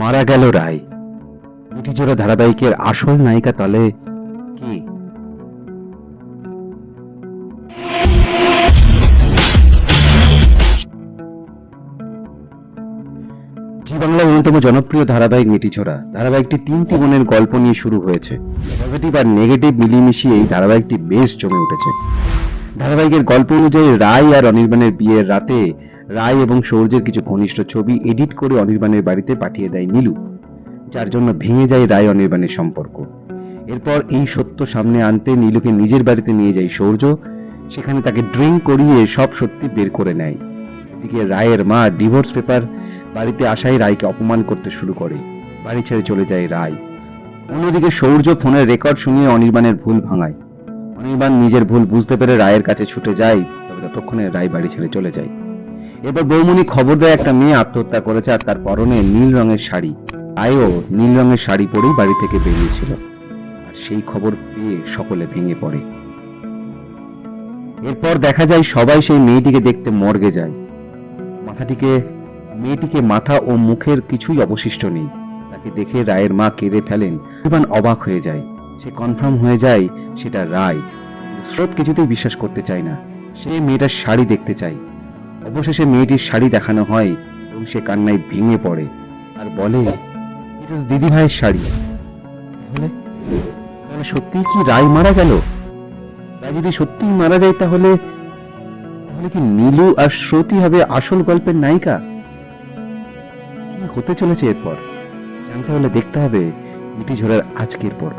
মারা গেল রায় মিঠিজোড়া ধারাবাহিকের আসল নায়িকা তাহলে কি? জি বাংলার অন্যতম জনপ্রিয় ধারাবাহিক মিটিছড়া ধারাবাহিকটি তিনটি বোনের গল্প নিয়ে শুরু হয়েছে। পজিটিভ আর নেগেটিভ মিলিমিশিয়ে এই ধারাবাহিকটি বেশ জমে উঠেছে। ধারাবাহিকের গল্প অনুযায়ী রায় আর অনির্বাণের বিয়ের রাতে রায় এবং সৌর্যের কিছু ঘনিষ্ঠ ছবি এডিট করে অনির্বাণের বাড়িতে পাঠিয়ে দেয় নীলু, যার জন্য ভেঙে যায় রায় অনির্বাণের সম্পর্ক। এরপর এই সত্য সামনে আনতে নীলুকে নিজের বাড়িতে নিয়ে যায় সৌর্য সেখানে তাকে ড্রিঙ্ক করিয়ে সব সত্যি বের করে নেয়। এদিকে রায়ের মা ডিভোর্স পেপার বাড়িতে আসাই রায়কে অপমান করতে শুরু করে, বাড়ি ছেড়ে চলে যায় রায়। অন্যদিকে সৌর্য ফোনের রেকর্ড শুনিয়ে অনির্বাণের ভুল ভাঙায়। অনির্বাণ নিজের ভুল বুঝতে পেরে রায়ের কাছে ছুটে যায়, তবে ততক্ষণে রায় বাড়ি ছেড়ে চলে যায়। এবার বৌমনি খবর দেয় একটা মেয়ে আত্মহত্যা করেছে আর তার পরনে নীল রঙের শাড়ি। রায়ও নীল রঙের শাড়ি পরেই বাড়ি থেকে বেরিয়েছিল। আর সেই খবর পেয়ে সকলে ভেঙে পড়ে। এরপর দেখা যায় সবাই সেই মেয়েটিকে দেখতে মর্গে যায়। মাথাটিকে, মেয়েটিকে মাথা ও মুখের কিছুই অবশিষ্ট নেই। তাকে দেখে রায়ের মা কেঁদে ফেলেন। ইভান অবাক হয়ে যায়। সে কনফার্ম হয়ে যায় সেটা রায়। স্রোত কিছুতেই বিশ্বাস করতে চায় না। সে মেয়েটার শাড়ি দেখতে চায়। অবশেষে মেয়েটির শাড়ি দেখানো হয় এবং সে কান্নায় ভেঙে পড়ে আর বলে, এটা তো দিদি ভাইয়ের শাড়ি। তাহলে? তাহলে সত্যিই কি রায় মারা গেল? রায় যদি সত্যিই মারা যায় তাহলে তাহলে কি নীলু আর শ্রুতি হবে আসল গল্পের নায়িকা? কি হতে চলেছে এরপর? জানতে হলে দেখতে হবে মিটি ঝোড়ার আজকের পর্ব।